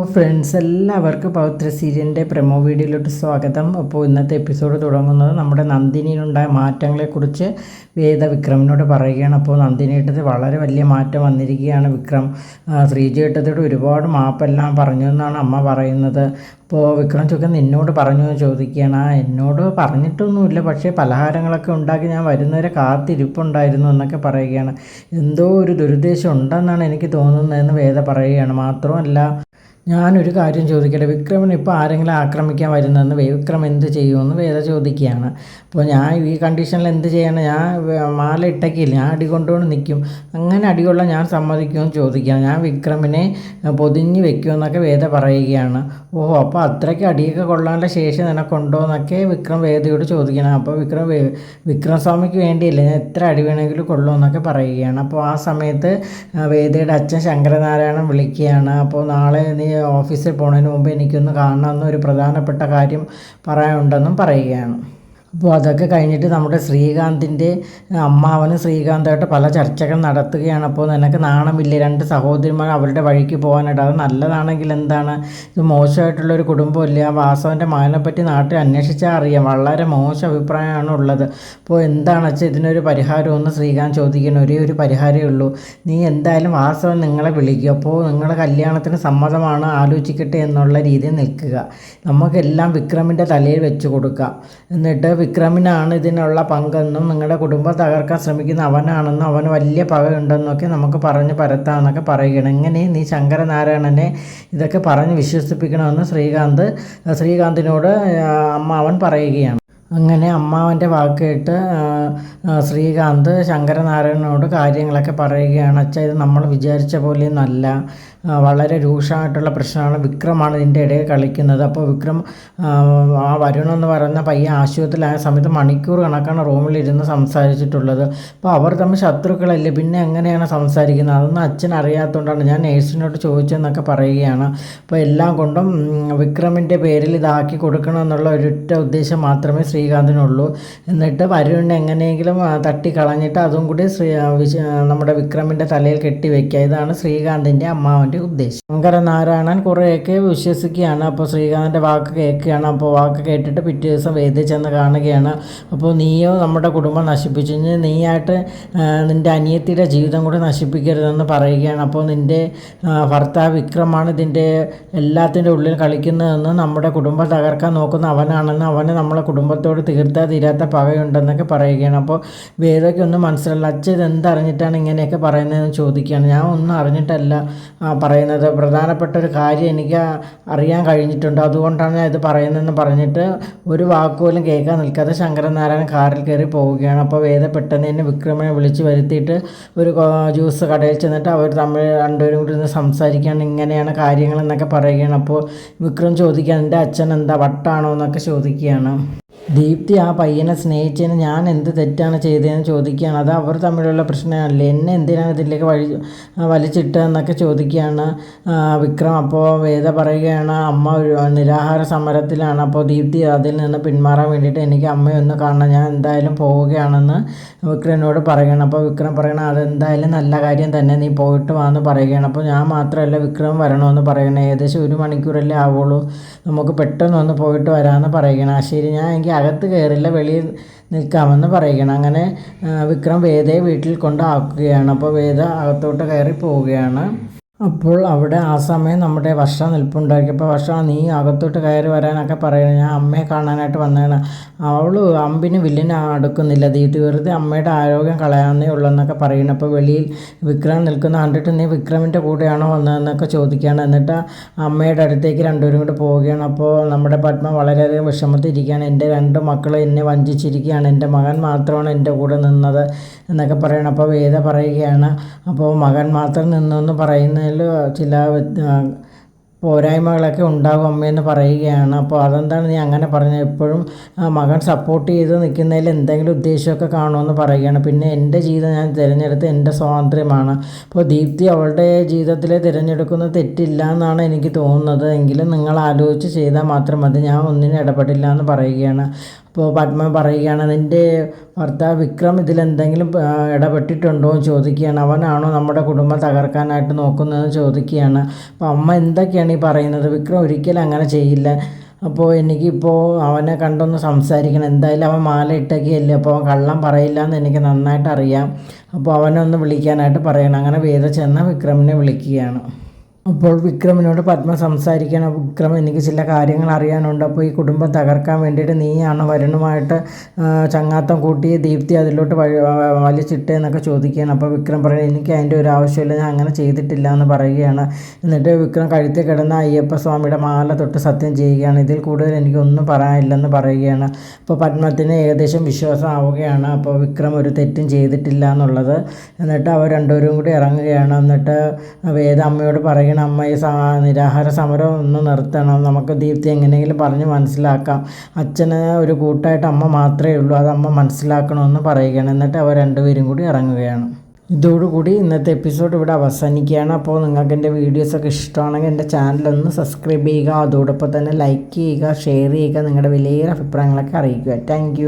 അപ്പോൾ ഫ്രണ്ട്സ് എല്ലാവർക്കും പവിത്ര സീരിയലിന്റെ പ്രമോ വീഡിയോയിലോട്ട് സ്വാഗതം. അപ്പോൾ ഇന്നത്തെ എപ്പിസോഡ് തുടങ്ങുന്നത് നമ്മുടെ നന്ദിനിയിലുണ്ടായ മാറ്റങ്ങളെക്കുറിച്ച് വേദ വിക്രമിനോട് പറയുകയാണ് അപ്പോൾ നന്ദിനിയിട്ടത് വളരെ വലിയ മാറ്റം വന്നിരിക്കുകയാണ് വിക്രം. ശ്രീജേട്ടത്തോട് ഒരുപാട് മാപ്പെല്ലാം പറഞ്ഞു എന്നാണ് അമ്മ പറയുന്നത്. അപ്പോൾ വിക്രം ചോദിക്കാൻ നിന്നോട് പറഞ്ഞു എന്ന് ചോദിക്കുകയാണ്. ആ എന്നോട് പറഞ്ഞിട്ടൊന്നുമില്ല. പക്ഷേ പലഹാരങ്ങളൊക്കെ ഉണ്ടാക്കി ഞാൻ വരുന്നവരെ കാത്തിരിപ്പുണ്ടായിരുന്നു എന്നൊക്കെ പറയുകയാണ്. എന്തോ ഒരു ദുരുദ്ദേശം ഉണ്ടെന്നാണ് എനിക്ക് തോന്നുന്നതെന്ന് വേദ പറയുകയാണ്. മാത്രമല്ല ഞാനൊരു കാര്യം ചോദിക്കട്ടെ. വിക്രമൻ ഇപ്പോൾ ആരെങ്കിലും ആക്രമിക്കാൻ വരുന്നതെന്ന് വിക്രം എന്ത് ചെയ്യുമെന്ന് വേദ ചോദിക്കുകയാണ്. അപ്പോൾ ഞാൻ ഈ കണ്ടീഷനിൽ എന്ത് ചെയ്യണം? ഞാൻ മാല ഇട്ടക്കില്ല. ഞാൻ അടി കൊണ്ടുകൊണ്ട് നിൽക്കും അങ്ങനെ അടികൊള്ള ഞാൻ സമ്മതിക്കുമെന്ന് ചോദിക്കുകയാണ്. ഞാൻ വിക്രമിനെ പൊതിഞ്ഞ് വെക്കുമെന്നൊക്കെ വേദ പറയുകയാണ്. ഓഹോ അപ്പോൾ അത്രയ്ക്ക് അടിയൊക്കെ കൊള്ളാനുള്ള ശേഷി നിനക്കുണ്ടോ എന്നൊക്കെ വിക്രം വേദയോട് ചോദിക്കണം അപ്പോൾ വിക്രം വിക്രം സ്വാമിക്ക് വേണ്ടിയില്ല ഞാൻ എത്ര അടി വേണമെങ്കിലും കൊള്ളുമെന്നൊക്കെ പറയുകയാണ്. അപ്പോൾ ആ സമയത്ത് വേദയുടെ അച്ഛൻ ശങ്കരനാരായണൻ വിളിക്കുകയാണ്. അപ്പോൾ നാളെ നീ ഓഫീസിൽ പോകുന്നതിന് മുമ്പ് എനിക്കൊന്ന് കാണണമെന്ന് ഒരു പ്രധാനപ്പെട്ട കാര്യം പറയാനുണ്ടെന്നും പറയുകയാണ്. അപ്പോൾ അതൊക്കെ കഴിഞ്ഞിട്ട് നമ്മുടെ ശ്രീകാന്തിന്റെ അമ്മാവനും ശ്രീകാന്തായിട്ട് പല ചർച്ചകൾ നടത്തുകയാണ്. അപ്പോൾ നിനക്ക് നാണമില്ലേ? രണ്ട് സഹോദരിമാർ അവരുടെ വഴിക്ക് പോകാനായിട്ട്. അത് നല്ലതാണെങ്കിൽ എന്താണ്? ഇത് മോശമായിട്ടുള്ളൊരു കുടുംബമില്ല? ആ വാസവന്റെ മകനെ പറ്റി നാട്ടിൽ അന്വേഷിച്ചാൽ അറിയാം. വളരെ മോശം അഭിപ്രായമാണ് ഉള്ളത്. അപ്പോൾ എന്താണ് വെച്ചാൽ ഇതിനൊരു പരിഹാരമെന്ന് ശ്രീകാന്ത് ചോദിക്കണം ഒരേ ഒരു പരിഹാരമേ ഉള്ളൂ. നീ എന്തായാലും വാസവൻ നിങ്ങളെ വിളിക്കുക അപ്പോൾ നിങ്ങളുടെ കല്യാണത്തിന് സമ്മതമാണ് ആലോചിക്കട്ടെ എന്നുള്ള രീതിയിൽ നിൽക്കുക. നമുക്കെല്ലാം വിക്രമിന്റെ തലയിൽ വെച്ച് കൊടുക്കാം. എന്നിട്ട് വിക്രമിനാണ് ഇതിനുള്ള പങ്കെന്നും നിങ്ങളുടെ കുടുംബം തകർക്കാൻ ശ്രമിക്കുന്ന അവനാണെന്നും അവന് വലിയ പകയുണ്ടെന്നൊക്കെ നമുക്ക് പറഞ്ഞ് പരത്താമെന്നൊക്കെ പറയുകയാണ്. എങ്ങനെ നീ ശങ്കരനാരായണനെ ഇതൊക്കെ പറഞ്ഞ് വിശ്വസിപ്പിക്കണമെന്ന് ശ്രീകാന്ത് ശ്രീകാന്തിനോട് അമ്മാവൻ പറയുകയാണ്. അങ്ങനെ അമ്മാവന്റെ വാക്ക് കേട്ട് ശ്രീകാന്ത് ശങ്കരനാരായണനോട് കാര്യങ്ങളൊക്കെ പറയുകയാണ്. അച്ഛാ ഇത് നമ്മൾ വിചാരിച്ച പോലെയൊന്നല്ല. വളരെ രൂക്ഷമായിട്ടുള്ള പ്രശ്നമാണ്. വിക്രമാണ് ഇതിന്റെ ഇടയിൽ കളിക്കുന്നത്. അപ്പോൾ വിക്രം ആ വരുൺ എന്ന് പറയുന്ന പയ്യ ആശുപത്രിയിലായ സമയത്ത് മണിക്കൂർ കണക്കാണ് റൂമിലിരുന്ന് സംസാരിച്ചിട്ടുള്ളത്. അപ്പോൾ അവർ തമ്മിൽ ശത്രുക്കളല്ലേ? പിന്നെ എങ്ങനെയാണ് സംസാരിക്കുന്നത്? അതൊന്നും അച്ഛൻ അറിയാത്തതുകൊണ്ടാണ് ഞാൻ നേഴ്സിനോട് ചോദിച്ചതെന്നൊക്കെ പറയുകയാണ്. അപ്പോൾ എല്ലാം കൊണ്ടും വിക്രമിന്റെ പേരിൽ ഇതാക്കി കൊടുക്കണമെന്നുള്ള ഒരൊറ്റ ഉദ്ദേശം മാത്രമേ ശ്രീകാന്തിനുള്ളൂ. എന്നിട്ട് വരുണിനെ എങ്ങനെയെങ്കിലും തട്ടി കളഞ്ഞിട്ട് അതും കൂടി ശ്രീ നമ്മുടെ വിക്രമിന്റെ തലയിൽ കെട്ടിവെക്കുക. ഇതാണ് ശ്രീകാന്തിന്റെ അമ്മാവന്റെ ഉദ്ദേശം. ശങ്കരനാരായണൻ കുറേയൊക്കെ വിശ്വസിക്കുകയാണ്. അപ്പോൾ ശ്രീകാന്തിന്റെ വാക്ക് കേൾക്കുകയാണ്. അപ്പോൾ വാക്ക് കേട്ടിട്ട് പിറ്റേ ദിവസം വേദി ചെന്ന് കാണുകയാണ്. അപ്പോൾ നീയോ നമ്മുടെ കുടുംബം നശിപ്പിച്ചു. നീയായിട്ട് നിന്റെ അനിയത്തിയുടെ ജീവിതം കൂടി നശിപ്പിക്കരുതെന്ന് പറയുകയാണ്. അപ്പോൾ നിന്റെ ഭർത്താവ് വിക്രമാണ് ഇതിന്റെ എല്ലാത്തിന്റെ ഉള്ളിൽ കളിക്കുന്നതെന്ന് നമ്മുടെ കുടുംബം തകർക്കാൻ നോക്കുന്ന അവനാണെന്ന് അവന് നമ്മളെ കുടുംബത്തോട് തീർത്താ തീരാത്ത പകയുണ്ടെന്നൊക്കെ പറയുകയാണ്. അപ്പോൾ വേദയ്ക്കൊന്നും മനസ്സിലല്ല അച്ഛൻ ഇതെന്തറിഞ്ഞിട്ടാണ് ഇങ്ങനെയൊക്കെ പറയുന്നതെന്ന് ചോദിക്കുകയാണ്. ഞാൻ ഒന്നും അറിഞ്ഞിട്ടല്ല പറയുന്നത്. പ്രധാനപ്പെട്ട ഒരു കാര്യം എനിക്ക് അറിയാൻ കഴിഞ്ഞിട്ടുണ്ട്. അതുകൊണ്ടാണ് ഞാൻ ഇത് പറയുന്നതെന്ന് പറഞ്ഞിട്ട് ഒരു വാക്കുപോലും കേൾക്കാൻ നിൽക്കാതെ ശങ്കരനാരായണൻ കാറിൽ കയറി പോവുകയാണ്. അപ്പോൾ വേദ പെട്ടെന്ന് തന്നെ വിക്രമനെ വിളിച്ച് വരുത്തിയിട്ട് ഒരു ജ്യൂസ് കടയിൽ ചെന്നിട്ട് അവർ തമ്മിൽ രണ്ടുപേരും കൂടി ഇരുന്ന് സംസാരിക്കുകയാണ്. ഇങ്ങനെയാണ് കാര്യങ്ങളെന്നൊക്കെ പറയുകയാണ്. അപ്പോൾ വിക്രം ചോദിക്കുക എന്റെ അച്ഛൻ എന്താ വട്ടാണോ? എന്നൊക്കെ ചോദിക്കുകയാണ്. ദീപ്തി ആ പയ്യനെ സ്നേഹിച്ചതിന് ഞാൻ എന്ത് തെറ്റാണ് ചെയ്തതെന്ന് ചോദിക്കുകയാണ്. അത് അവർ തമ്മിലുള്ള പ്രശ്നമല്ലേ? എന്നെ എന്തിനാണ് ഇതിലേക്ക് വഴി വലിച്ചിട്ടതെന്നൊക്കെ ചോദിക്കുകയാണ്. വിക്രം അപ്പോൾ വേദ പറയുകയാണ് അമ്മ ഒരു നിരാഹാര സമരത്തിലാണ്. അപ്പോൾ ദീപ്തി അതിൽ നിന്ന് പിന്മാറാൻ വേണ്ടിയിട്ട് എനിക്ക് അമ്മയൊന്ന് കാണണം. ഞാൻ എന്തായാലും പോവുകയാണെന്ന് വിക്രമിനോട് പറയുകയാണ്. അപ്പോൾ വിക്രം പറയണം അതെന്തായാലും നല്ല കാര്യം തന്നെ. നീ പോയിട്ട് വാന്ന് പറയുകയാണ്. അപ്പോൾ ഞാൻ മാത്രമല്ല വിക്രം വരണമെന്ന് പറയണേ ഏകദേശം ഒരു മണിക്കൂറല്ലേ ആവുള്ളൂ. നമുക്ക് പെട്ടെന്ന് ഒന്ന് പോയിട്ട് വരാമെന്ന് പറയുകയാണ്. ആ ശരി. ഞാൻ എനിക്ക് അകത്ത് കയറില്ല വെളിയിൽ നിൽക്കാമെന്ന് പറയുകയാണ്. അങ്ങനെ വിക്രം വേദയെ വീട്ടിൽ കൊണ്ടാക്കുകയാണ് അപ്പോൾ വേദ അകത്തോട്ട് കയറി പോവുകയാണ് അപ്പോൾ അവിടെ ആ സമയം നമ്മുടെ വർഷ നിൽപ്പുണ്ടാക്കിയപ്പോൾ വർഷ നീ അകത്തോട്ട് കയറി വരാനൊക്കെ പറയണം ഞാൻ അമ്മയെ കാണാനായിട്ട് വന്നതാണ് അവൾ അമ്പിന് വില്ലിനെ അടുക്കുന്നില്ല. ദീപ്തി വെറുതെ അമ്മയുടെ ആരോഗ്യം കളയാന്നേ ഉള്ളൂ എന്നൊക്കെ പറയുന്നു. അപ്പോൾ വെളിയിൽ വിക്രം നിൽക്കുന്ന കണ്ടിട്ട് നീ വിക്രമിന്റെ കൂടെയാണോ വന്നതെന്നൊക്കെ ചോദിക്കുകയാണ്. എന്നിട്ട് അമ്മയുടെ അടുത്തേക്ക് രണ്ടുപേരും കൂടെ പോവുകയാണ്. അപ്പോൾ നമ്മുടെ പത്മ വളരെയധികം വിഷമത്തിരിക്കുകയാണ്. എന്റെ രണ്ട് മക്കൾ എന്നെ വഞ്ചിച്ചിരിക്കുകയാണ്. എന്റെ മകൻ മാത്രമാണ് എന്റെ കൂടെ നിന്നത് എന്നൊക്കെ പറയണം അപ്പോൾ വേദ പറയുകയാണ്. അപ്പോൾ മകൻ മാത്രം നിന്നു എന്ന് പറയുന്ന ചില പോരായ്മകളൊക്കെ ഉണ്ടാകും അമ്മയെന്ന് പറയുകയാണ്. അപ്പോൾ അതെന്താണ് നീ അങ്ങനെ പറഞ്ഞത് എപ്പോഴും മകൻ സപ്പോർട്ട് ചെയ്ത് നിൽക്കുന്നതിൽ എന്തെങ്കിലും ഉദ്ദേശമൊക്കെ കാണുമെന്ന് പറയുകയാണ്. പിന്നെ എന്റെ ജീവിതം ഞാൻ തിരഞ്ഞെടുത്ത് എന്റെ സ്വാതന്ത്ര്യമാണ്. അപ്പോൾ ദീപ്തി അവളുടെ ജീവിതത്തിൽ തിരഞ്ഞെടുക്കുന്ന തെറ്റില്ല എന്നാണ് എനിക്ക് തോന്നുന്നത്. എങ്കിലും നിങ്ങൾ ആലോചിച്ച് ചെയ്താൽ മാത്രം മതി. ഞാൻ ഒന്നിനും ഇടപെടില്ല എന്ന് പറയുകയാണ്. അപ്പോൾ പത്മ പറയുകയാണ് നിന്റെ ഭർത്താവ് വിക്രം ഇതിലെന്തെങ്കിലും ഇടപെട്ടിട്ടുണ്ടോ? എന്ന് ചോദിക്കുകയാണ്. അവനാണോ നമ്മുടെ കുടുംബം തകർക്കാനായിട്ട് നോക്കുന്നതെന്ന് ചോദിക്കുകയാണ്. അപ്പോൾ അമ്മ എന്തൊക്കെയാണ് ഈ പറയുന്നത്? വിക്രം ഒരിക്കലും അങ്ങനെ ചെയ്യില്ല. അപ്പോൾ എനിക്കിപ്പോൾ അവനെ കണ്ടൊന്ന് സംസാരിക്കണം. എന്തായാലും അവൻ മാല ഇട്ടൊക്കെയല്ലേ അപ്പോൾ അവൻ കള്ളം പറയില്ല എന്ന് എനിക്ക് നന്നായിട്ട് അറിയാം അപ്പോൾ അവനെ ഒന്ന് വിളിക്കാനായിട്ട് പറയണം. അങ്ങനെ വേദ ചെന്ന വിക്രമിനെ വിളിക്കുകയാണ്. അപ്പോൾ വിക്രമിനോട് പത്മ സംസാരിക്കണം. വിക്രം എനിക്ക് ചില കാര്യങ്ങൾ അറിയാനുണ്ട്. അപ്പോൾ ഈ കുടുംബം തകർക്കാൻ വേണ്ടിയിട്ട് നീയാണ് വരുണുമായിട്ട് ചങ്ങാത്തം കൂട്ടി ദീപ്തി അതിലോട്ട് വലിച്ചിട്ടേ എന്നൊക്കെ ചോദിക്കുകയാണ്. അപ്പോൾ വിക്രം പറയുന്നത് എനിക്ക് അതിന്റെ ഒരു ആവശ്യമില്ല. ഞാൻ അങ്ങനെ ചെയ്തിട്ടില്ല എന്ന് പറയുകയാണ്. എന്നിട്ട് വിക്രം കഴുത്തിൽ കിടന്ന അയ്യപ്പ സ്വാമിയുടെ മാല തൊട്ട് സത്യം ചെയ്യുകയാണ്. ഇതിൽ കൂടുതൽ എനിക്കൊന്നും പറയാനില്ലെന്ന് പറയുകയാണ്. അപ്പോൾ പത്മത്തിന് ഏകദേശം വിശ്വാസം ആവുകയാണ് അപ്പോൾ വിക്രം ഒരു തെറ്റും ചെയ്തിട്ടില്ല എന്നുള്ളത്. എന്നിട്ട് അവർ രണ്ടുപേരും കൂടി ഇറങ്ങുകയാണ്. എന്നിട്ട് വേദ അമ്മയോട് പറയണം അമ്മ ഈ സ നിരാഹാര സമരം ഒന്ന് നിർത്തണം. നമുക്ക് ദീപ്തി എങ്ങനെയെങ്കിലും പറഞ്ഞ് മനസ്സിലാക്കാം. അച്ഛന് ഒരു കൂട്ടായിട്ട് അമ്മ മാത്രമേ ഉള്ളൂ. അത് അമ്മ മനസ്സിലാക്കണമെന്ന് പറയുകയാണ്. എന്നിട്ട് അവർ രണ്ടുപേരും കൂടി ഇറങ്ങുകയാണ്. ഇതോടുകൂടി ഇന്നത്തെ എപ്പിസോഡ് ഇവിടെ അവസാനിക്കുകയാണ്. അപ്പോൾ നിങ്ങൾക്ക് എന്റെ വീഡിയോസൊക്കെ ഇഷ്ടമാണെങ്കിൽ എന്റെ ചാനലൊന്ന് സബ്സ്ക്രൈബ് ചെയ്യുക. അതോടൊപ്പം തന്നെ ലൈക്ക് ചെയ്യുക ഷെയർ ചെയ്യുക. നിങ്ങളുടെ വിലയേറെ അഭിപ്രായങ്ങളൊക്കെ അറിയിക്കുക. താങ്ക്